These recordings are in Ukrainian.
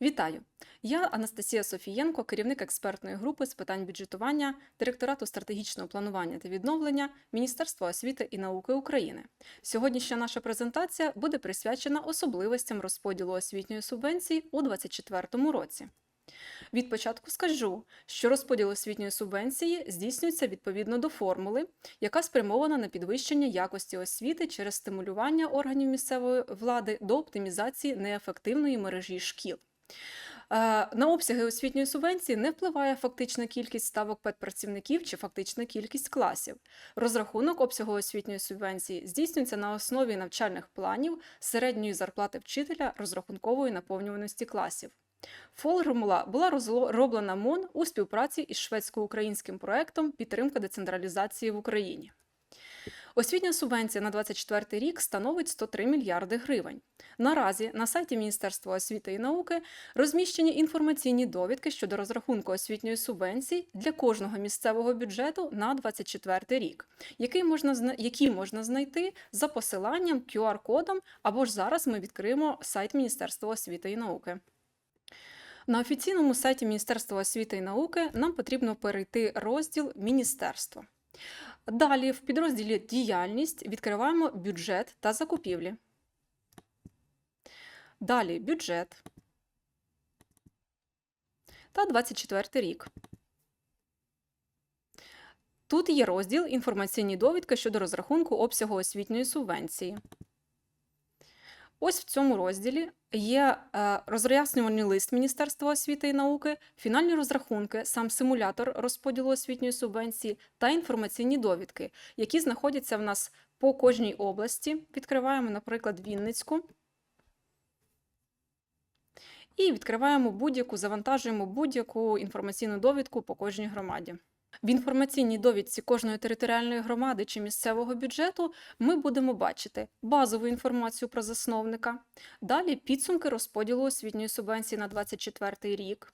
Вітаю! Я Анастасія Софієнко, керівник експертної групи з питань бюджетування Директорату стратегічного планування та відновлення Міністерства освіти і науки України. Сьогоднішня наша презентація буде присвячена особливостям розподілу освітньої субвенції у 2024 році. Від початку скажу, що розподіл освітньої субвенції здійснюється відповідно до формули, яка спрямована на підвищення якості освіти через стимулювання органів місцевої влади до оптимізації неефективної мережі шкіл. Е, На обсяги освітньої субвенції не впливає фактична кількість ставок педпрацівників чи фактична кількість класів. Розрахунок обсягу освітньої субвенції здійснюється на основі навчальних планів середньої зарплати вчителя розрахункової наповнюваності класів. Формула була розроблена МОН у співпраці із шведсько-українським проектом Підтримка децентралізації в Україні. Освітня субвенція на 2024 рік становить 103 мільярди гривень. Наразі на сайті Міністерства освіти і науки розміщені інформаційні довідки щодо розрахунку освітньої субвенції для кожного місцевого бюджету на 2024 рік, який можна, які можна знайти за посиланням QR-кодом або ж зараз ми відкриємо сайт Міністерства освіти і науки. На офіційному сайті Міністерства освіти і науки нам потрібно перейти розділ Міністерство. Далі в підрозділі Діяльність відкриваємо бюджет та закупівлі. Далі бюджет та 24 рік. Тут є розділ інформаційні довідки щодо розрахунку обсягу освітньої субвенції. Ось в цьому розділі є е, роз'яснювальний лист Міністерства освіти і науки, фінальні розрахунки, сам симулятор розподілу освітньої субвенції та інформаційні довідки, які знаходяться в нас по кожній області. Відкриваємо, наприклад, Вінницьку. І відкриваємо будь-яку, завантажуємо будь-яку інформаційну довідку по кожній громаді. В інформаційній довідці кожної територіальної громади чи місцевого бюджету ми будемо бачити базову інформацію про засновника, далі підсумки розподілу освітньої субвенції на 2024 рік.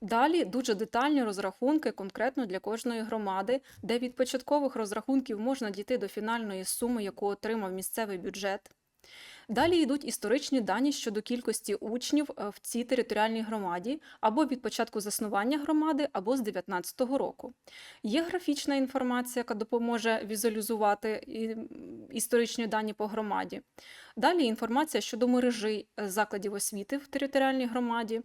Далі дуже детальні розрахунки конкретно для кожної громади, де від початкових розрахунків можна дійти до фінальної суми, яку отримав місцевий бюджет. Далі йдуть історичні дані щодо кількості учнів е, в цій територіальній громаді або від початку заснування громади, або з 2019 року. Є графічна інформація, яка допоможе візуалізувати історичні дані по громаді. Далі інформація щодо мережі е, закладів освіти в територіальній громаді.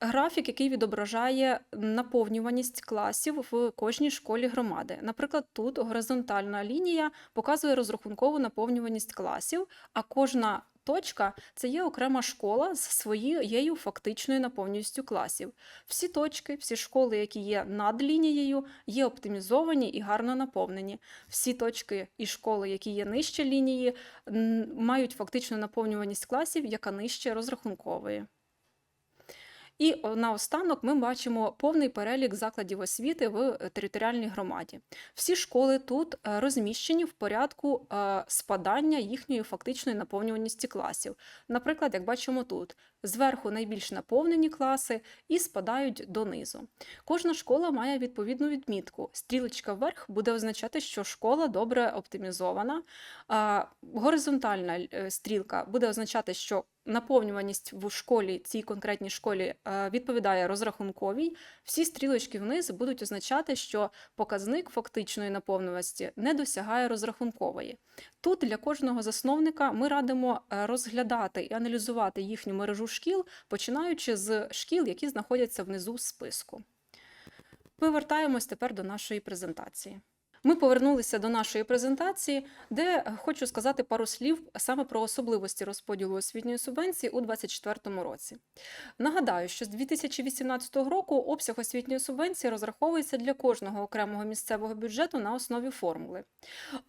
Графік, який відображає наповнюваність класів в кожній школі громади. Наприклад, тут горизонтальна лінія показує розрахункову наповнюваність класів, а кожна точка це є окрема школа з своєю фактичною наповнювістю класів. Всі точки, всі школи, які є над лінією, є оптимізовані і гарно наповнені. Всі точки і школи, які є нижче лінії, мають фактичну наповнюваність класів, яка нижче розрахункової. І наостанок ми бачимо повний перелік закладів освіти в е, територіальній громаді. Всі школи тут е, розміщені в порядку е, спадання їхньої фактичної наповнюваності класів. Наприклад, як бачимо тут, зверху найбільш наповнені класи і спадають донизу. Кожна школа має відповідну відмітку. Стрілочка вверх буде означати, що школа добре оптимізована. А горизонтальна е, стрілка буде означати, що наповнюваність в школі, цій конкретній школі, е, відповідає розрахунковій. Всі стрілочки вниз будуть означати, що показник фактичної наповнюваності не досягає розрахункової. Тут для кожного засновника ми радимо е, розглядати і аналізувати їхню мережу шкіл, починаючи з шкіл, які знаходяться внизу списку. Повертаємось тепер до нашої презентації. Ми повернулися до нашої презентації, де хочу сказати пару слів саме про особливості розподілу освітньої субвенції у 2024 році. Нагадаю, що з 2018 року обсяг освітньої субвенції розраховується для кожного окремого місцевого бюджету на основі формули.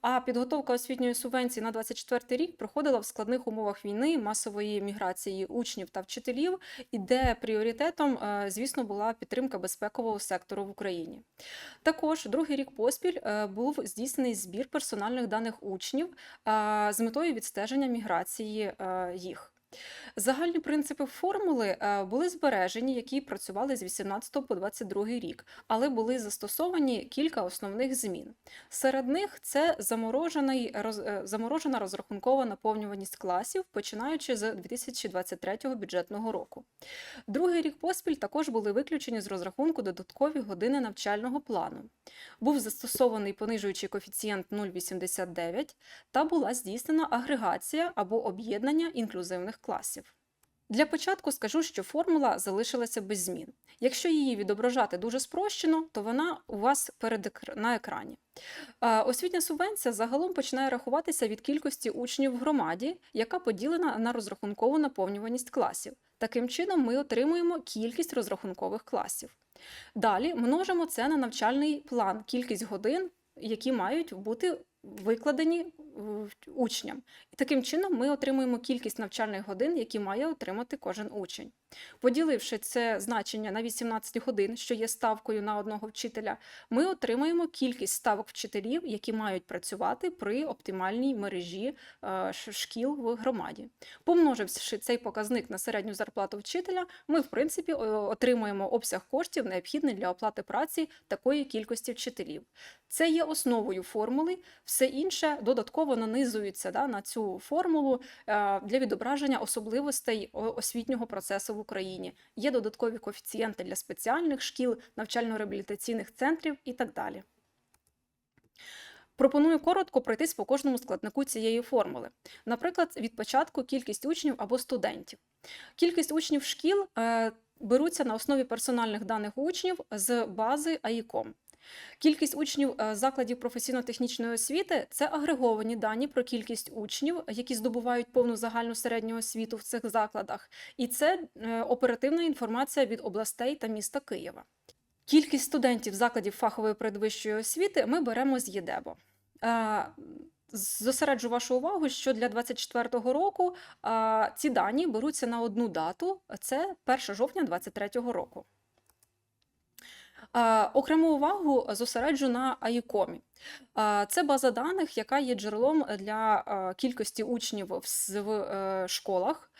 А підготовка освітньої субвенції на 2024 рік проходила в складних умовах війни, масової міграції учнів та вчителів, і де пріоритетом, е, звісно, була підтримка безпекового сектору в Україні. Також другий рік поспіль е, був здійснений збір персональних даних учнів з метою відстеження міграції е, їх. Загальні принципи формули е, були збережені, які працювали з 18 по 22 рік, але були застосовані кілька основних змін. Серед них це заморожений, роз, е, заморожена розрахункова наповнюваність класів, починаючи з 2023 бюджетного року. Другий рік поспіль також були виключені з розрахунку додаткові години навчального плану. Був застосований понижуючий коефіцієнт 0,89 та була здійснена агрегація або об'єднання інклюзивних класів. Для початку скажу, що формула залишилася без змін. Якщо її відображати дуже спрощено, то вона у вас перед на екрані. Освітня субвенція загалом починає рахуватися від кількості учнів в громаді, яка поділена на розрахункову наповнюваність класів. Таким чином, ми отримуємо кількість розрахункових класів. Далі множимо це на навчальний план, кількість годин, які мають бути викладені е, учням. І таким чином ми отримуємо кількість навчальних годин, які має отримати кожен учень. Поділивши це значення на 18 годин, що є ставкою на одного вчителя, ми отримаємо кількість ставок вчителів, які мають працювати при оптимальній мережі е, шкіл в громаді. Помноживши цей показник на середню зарплату вчителя, ми, в принципі, отримуємо обсяг коштів, необхідний для оплати праці такої кількості вчителів. Це є основою формули, все інше додатково нанизується да, на цю формулу е, для відображення особливостей освітнього процесу в Україні. Є додаткові коефіцієнти для спеціальних шкіл, навчально-реабілітаційних центрів і так далі. Пропоную коротко пройтись по кожному складнику цієї формули. Наприклад, від початку кількість учнів або студентів. Кількість учнів шкіл е, беруться на основі персональних даних учнів з бази АІКОМ. Кількість учнів е, закладів професійно-технічної освіти це агреговані дані про кількість учнів, які здобувають повну загальну середню освіту в цих закладах, і це е, оперативна інформація від областей та міста Києва. Кількість студентів закладів фахової передвищої освіти ми беремо з ЄДЕБО. Е, Зосереджу вашу увагу, що для 2024 року ці дані беруться на одну дату, це 1 жовтня 2023 року. Окрему увагу зосереджу на АІКОМі. Це база даних, яка є джерелом для кількості учнів в е, школах.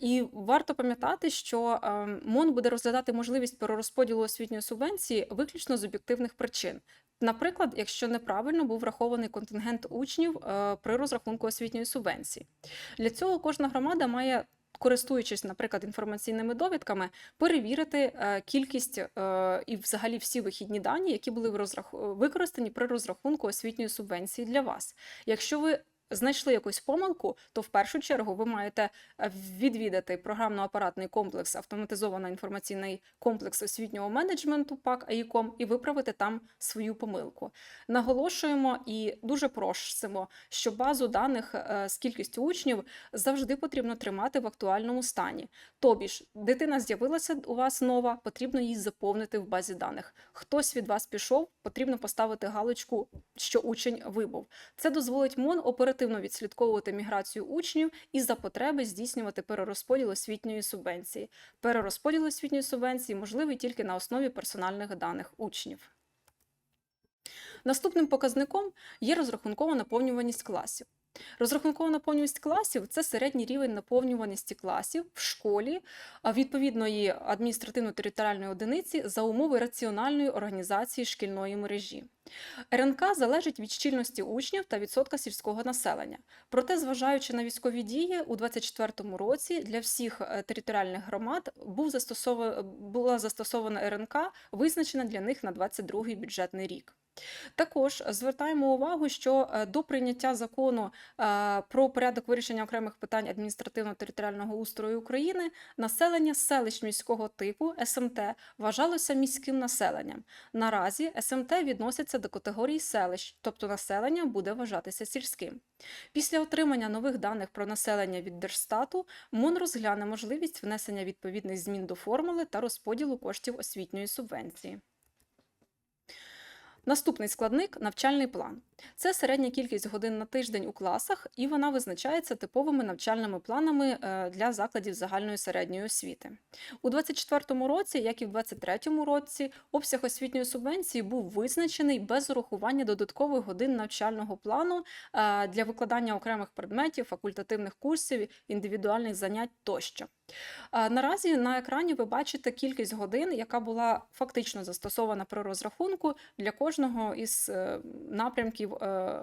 І варто пам'ятати, що МОН буде розглядати можливість перерозподілу освітньої субвенції виключно з об'єктивних причин. Наприклад, якщо неправильно був врахований контингент учнів е, при розрахунку освітньої субвенції. Для цього кожна громада має користуючись, наприклад, інформаційними довідками, перевірити е, кількість е, і взагалі всі вихідні дані, які були використані при розрахунку освітньої субвенції для вас. Якщо ви знайшли якусь помилку, то в першу чергу ви маєте е, відвідати програмно-апаратний комплекс, автоматизований інформаційний комплекс освітнього менеджменту ПАК АІКОМ і виправити там свою помилку. Наголошуємо і дуже просимо, що базу даних е, з кількістю учнів завжди потрібно тримати в актуальному стані. Тобі ж, дитина з'явилася у вас нова, потрібно її заповнити в базі даних. Хтось від вас пішов, потрібно поставити галочку, що учень вибув. Це дозволить МОН оперативно відслідковувати міграцію учнів і за потреби здійснювати перерозподіл освітньої субвенції. Перерозподіл освітньої субвенції можливий тільки на основі персональних даних учнів. Наступним показником є розрахункова наповнюваність класів. Розрахункова наповнюваність класів це середній рівень наповнюваності класів в школі відповідної адміністративно-територіальної одиниці за умови раціональної організації шкільної мережі. РНК залежить від щільності учнів та відсотка сільського населення. Проте, зважаючи на військові дії, у 2024 році для всіх е, територіальних громад був застосова- була застосована РНК, визначена для них на 2022 бюджетний рік. Також звертаємо увагу, що е, до прийняття закону е, про порядок вирішення окремих питань адміністративно-територіального устрою України населення селищ міського типу СМТ вважалося міським населенням. Наразі СМТ відносяться до категорії селищ, тобто населення буде вважатися сільським. Після отримання нових даних про населення від Держстату МОН розгляне можливість внесення відповідних змін до формули та розподілу коштів освітньої субвенції. Наступний складник навчальний план. Це середня кількість годин на тиждень у класах, і вона визначається типовими навчальними планами е, для закладів загальної середньої освіти. У 2024 році, як і в 2023 році, обсяг освітньої субвенції був визначений без урахування додаткових годин навчального плану е, для викладання окремих предметів, факультативних курсів, індивідуальних занять тощо. Наразі на екрані ви бачите кількість годин, яка була фактично застосована при розрахунку для кожного із е, напрямків е,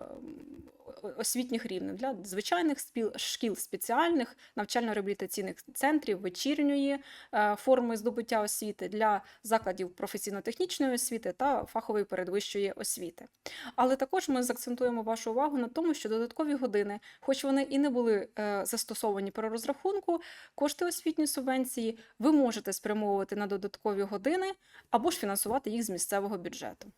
освітніх рівнів для звичайних спіл- шкіл спеціальних навчально-реабілітаційних центрів, вечірньої е, форми здобуття освіти для закладів професійно-технічної освіти та фахової передвищої освіти. Але також ми закцентуємо вашу увагу на тому, що додаткові години, хоч вони і не були е, застосовані при розрахунку, кошти освітньої субвенції ви можете спрямовувати на додаткові години або ж фінансувати їх з місцевого бюджету.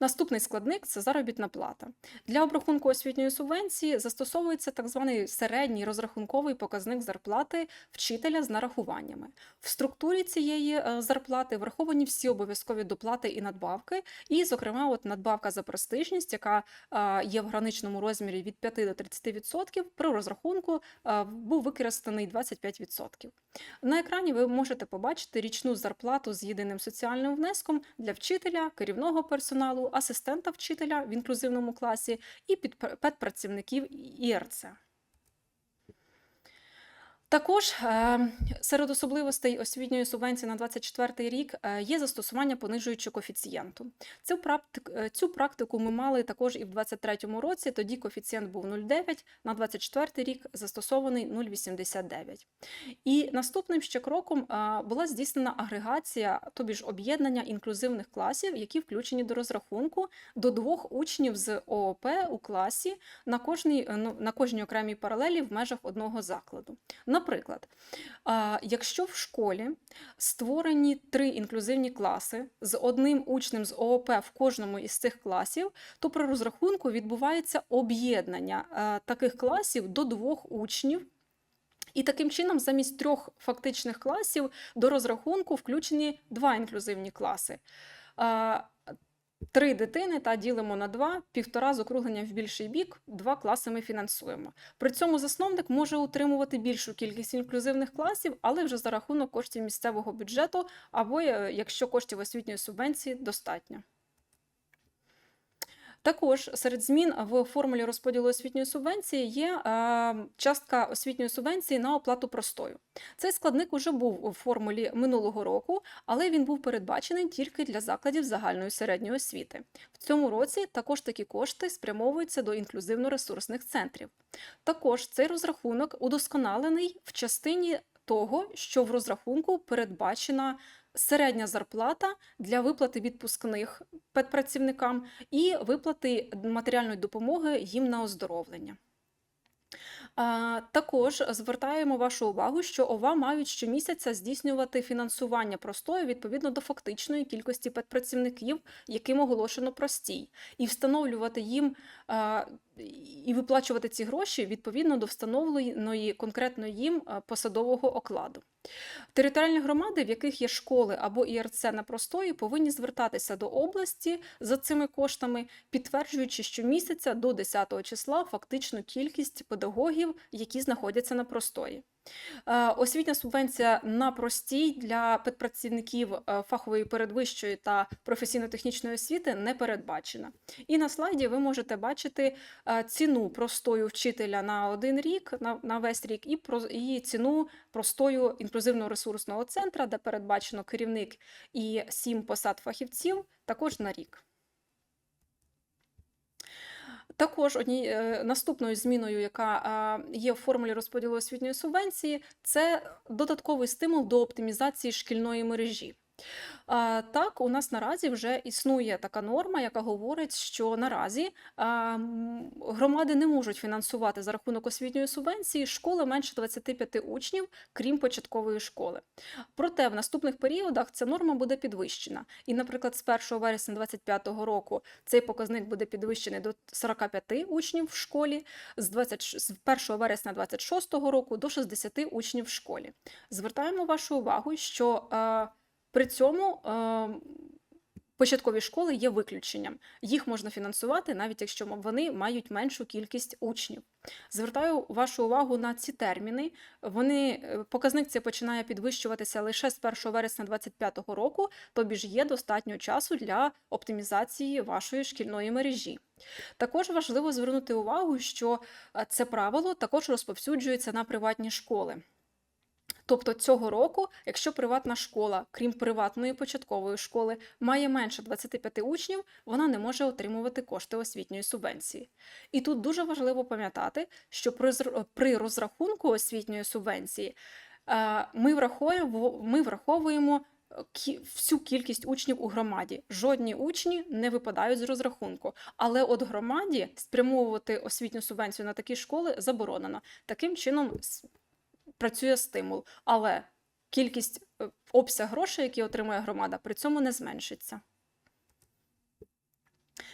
Наступний складник це заробітна плата. Для обрахунку освітньої субвенції застосовується так званий середній розрахунковий показник зарплати вчителя з нарахуваннями. В структурі цієї е, зарплати враховані всі обов'язкові доплати і надбавки, і, зокрема, от надбавка за престижність, яка є в граничному розмірі від 5 до 30%, при розрахунку був використаний 25%. На екрані ви можете побачити річну зарплату з єдиним соціальним внеском для вчителя, керівного персоналу, асистента вчителя в інклюзивному класі і педпрацівників ІРЦ. Також е, серед особливостей освітньої субвенції на 24 рік е, є застосування понижуючого коефіцієнту. Цю, практик, е, цю практику ми мали також і в 23 році, тоді коефіцієнт був 0,9, на 24 рік застосований 0,89. І наступним ще кроком була здійснена агрегація, тобі ж об'єднання інклюзивних класів, які включені до розрахунку до двох учнів з ООП у класі на кожній, ну, на кожній окремій паралелі в межах одного закладу. Наприклад, якщо в школі створені три інклюзивні класи з одним учнем з ООП в кожному із цих класів, то при розрахунку відбувається об'єднання е, таких класів до двох учнів. І таким чином, замість трьох фактичних класів до розрахунку включені два інклюзивні класи. Три дитини та ділимо на два, півтора з округлення в більший бік, два класи ми фінансуємо. При цьому засновник може утримувати більшу кількість інклюзивних класів, але вже за рахунок коштів місцевого бюджету, або е, якщо коштів освітньої субвенції достатньо. Також серед змін в формулі розподілу освітньої субвенції є е, частка освітньої субвенції на оплату простою. Цей складник уже був у формулі минулого року, але він був передбачений тільки для закладів загальної середньої освіти. В цьому році також такі кошти спрямовуються до інклюзивно-ресурсних центрів. Також цей розрахунок удосконалений в частині того, що в розрахунку передбачена середня зарплата для виплати відпускних педпрацівникам і виплати матеріальної допомоги їм на оздоровлення. Також звертаємо вашу увагу, що ОВА мають щомісяця здійснювати фінансування простою відповідно до фактичної кількості педпрацівників, яким оголошено простій, і встановлювати їм і виплачувати ці гроші відповідно до встановленої конкретно їм посадового окладу. Територіальні громади, в яких є школи або ІРЦ на простої, повинні звертатися до області за цими коштами, підтверджуючи щомісяця до 10 числа фактичну кількість педагогів, які знаходяться на простої. Е, Освітня субвенція на простій для педпрацівників е, фахової передвищої та професійно-технічної освіти не передбачена. І на слайді ви можете бачити е, ціну простою вчителя на один рік, на, весь рік, і, про, і ціну простою інклюзивного ресурсного центра, де передбачено керівник і сім посад фахівців, також на рік. Також одні, е, наступною зміною, яка є в формулі розподілу освітньої субвенції, це додатковий стимул до оптимізації шкільної мережі. Так, у нас наразі вже існує така норма, яка говорить, що наразі громади не можуть фінансувати за рахунок освітньої субвенції школи менше 25 учнів, крім початкової школи. Проте в наступних періодах ця норма буде підвищена. І, наприклад, з 1 вересня 2025 року цей показник буде підвищений до 45 учнів в школі, з, 20, з 1 вересня 2026 року до 60 учнів в школі. Звертаємо вашу увагу, що при цьому е, Початкові школи є виключенням. Їх можна фінансувати, навіть якщо вони мають меншу кількість учнів. Звертаю вашу увагу на ці терміни. Вони е, показник цей починає підвищуватися лише з 1 вересня 2025 року, тобі ж є достатньо часу для оптимізації вашої шкільної мережі. Також важливо звернути увагу, що е, це правило також розповсюджується на приватні школи. Тобто цього року, якщо приватна школа, крім приватної початкової школи, має менше 25 учнів, вона не може отримувати кошти освітньої субвенції. І тут дуже важливо пам'ятати, що при зр- розрахунку освітньої субвенції е, ми враховуємо, ми враховуємо е, всю кількість учнів у громаді. Жодні учні не випадають з розрахунку. Але от громаді спрямовувати освітню субвенцію на такі школи заборонено. Таким чином працює стимул, але кількість е, обсяг грошей, які отримує громада, при цьому не зменшиться.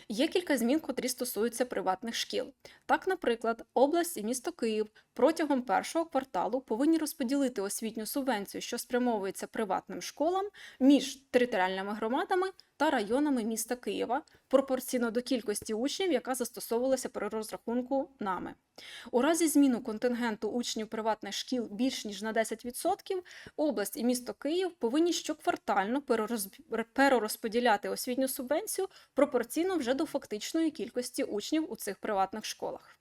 Є кілька змін, котрі стосуються приватних шкіл. Так, наприклад, область і місто Київ протягом першого кварталу повинні розподілити освітню субвенцію, що спрямовується приватним школам, між територіальними громадами та районами міста Києва пропорційно до кількості учнів, яка застосовувалася при розрахунку нами. У разі зміну контингенту учнів приватних шкіл більш ніж на 10%, область і місто Київ повинні щоквартально перерозподіляти освітню субвенцію пропорційно вже до фактичної кількості учнів у цих приватних школах.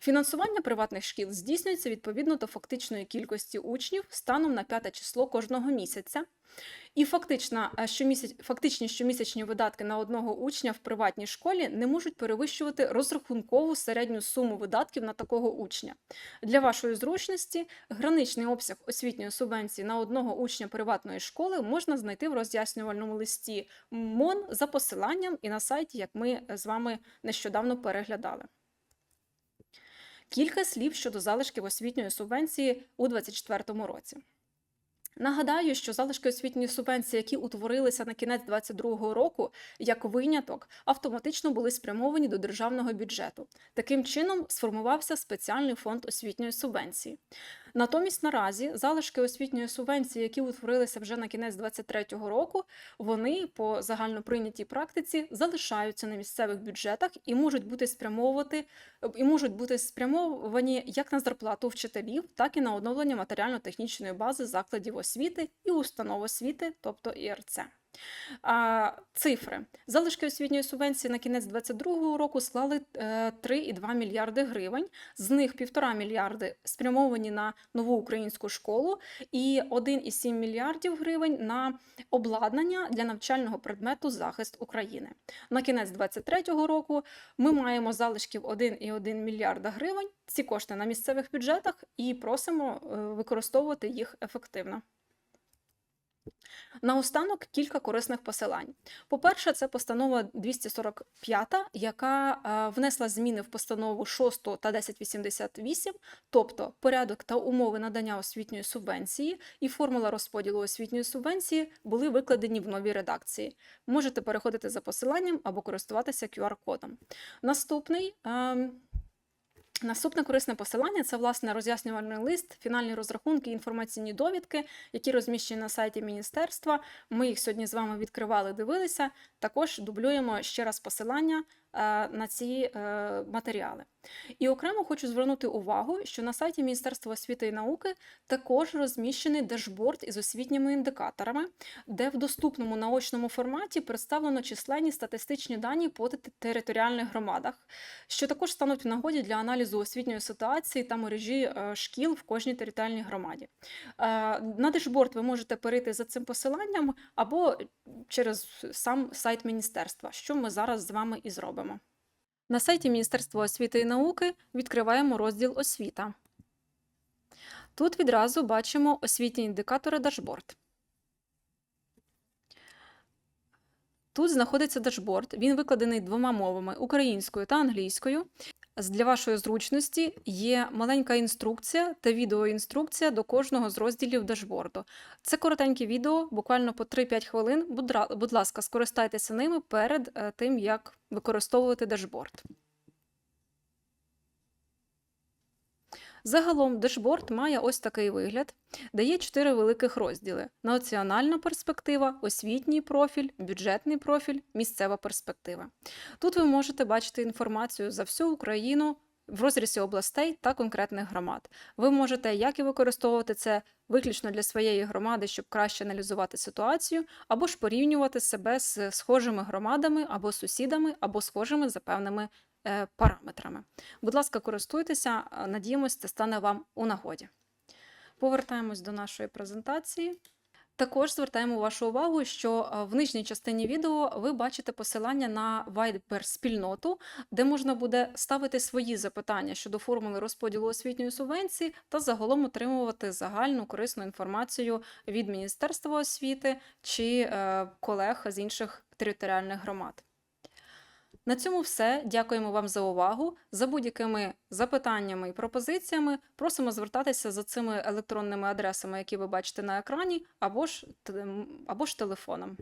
Фінансування приватних шкіл здійснюється відповідно до фактичної кількості учнів станом на 5 число кожного місяця. І фактична, е, щомісяць, фактичні щомісячні видатки на одного учня в приватній школі не можуть перевищувати розрахункову середню суму видатків на такого учня. Для вашої зручності граничний обсяг освітньої субвенції на одного учня приватної школи можна знайти в роз'яснювальному листі МОН за посиланням і на сайті, як ми з вами нещодавно переглядали. Кілька слів щодо залишків освітньої субвенції у 2024 році. Нагадаю, що залишки освітньої субвенції, які утворилися на кінець 2022 року, як виняток, автоматично були спрямовані до державного бюджету. Таким чином сформувався спеціальний фонд освітньої субвенції. Натомість наразі залишки освітньої субвенції, які утворилися вже на кінець 2023 року, вони по загальноприйнятій практиці залишаються на місцевих бюджетах і можуть бути спрямовувати і можуть бути спрямовані як на зарплату вчителів, так і на оновлення матеріально-технічної бази закладів освіти і установ освіти, тобто ІРЦ. Цифри. Залишки освітньої субвенції на кінець 2022 року склали е, 3,2 мільярди гривень. З них 1,5 мільярди спрямовані на нову українську школу і 1,7 мільярдів гривень на обладнання для навчального предмету захист України. На кінець 2023 року ми маємо залишків 1,1 мільярда гривень. Ці кошти на місцевих бюджетах і просимо е, використовувати їх ефективно. Наостанок кілька корисних посилань. По-перше, це постанова 245, яка е, внесла зміни в постанову 6 та 1088, тобто порядок та умови надання освітньої субвенції і формула розподілу освітньої субвенції були викладені в новій редакції. Можете переходити за посиланням або користуватися QR-кодом. Наступний. Наступне корисне посилання це власне роз'яснювальний лист, фінальні розрахунки, інформаційні довідки, які розміщені на сайті міністерства. Ми їх сьогодні з вами відкривали, дивилися. Також дублюємо ще раз посилання е, на ці е, матеріали. І окремо хочу звернути увагу, що на сайті Міністерства освіти і науки також розміщений дешборд із освітніми індикаторами, де в доступному наочному форматі представлено численні статистичні дані по територіальних громадах, що також стануть в нагоді для аналізу освітньої ситуації та мережі е, шкіл в кожній територіальній громаді. Е, На дешборд ви можете перейти за цим посиланням або через сам сайт міністерства, що ми зараз з вами і зробимо. На сайті Міністерства освіти і науки відкриваємо розділ Освіта. Тут відразу бачимо освітні індикатори дашборд. Тут знаходиться дашборд. Він викладений двома мовами українською та англійською. Для вашої зручності є маленька інструкція та відеоінструкція до кожного з розділів дашборду. Це коротеньке відео, буквально по 3-5 хвилин. Будь, ласка, скористайтеся ними перед е, тим, як використовувати дашборд. Загалом дешборд має ось такий вигляд, де є чотири великих розділи: національна перспектива, освітній профіль, бюджетний профіль, місцева перспектива. Тут ви можете бачити інформацію за всю Україну в розрізі областей та конкретних громад. Ви можете як і використовувати це виключно для своєї громади, щоб краще аналізувати ситуацію, або ж порівнювати себе з схожими громадами або сусідами, або схожими за певними параметрами. Будь ласка, користуйтеся, е, надіємось, це стане вам у нагоді. Повертаємось до нашої презентації. Також звертаємо вашу увагу, що е, в нижній частині відео ви бачите посилання на Viber спільноту, де можна буде ставити свої запитання щодо формули розподілу освітньої субвенції та загалом отримувати загальну корисну інформацію від Міністерства освіти чи е, колег з інших територіальних громад. На цьому все. Дякуємо вам за увагу. За будь-якими запитаннями і пропозиціями просимо звертатися за цими електронними адресами, які ви бачите на екрані, або ж, або ж телефоном.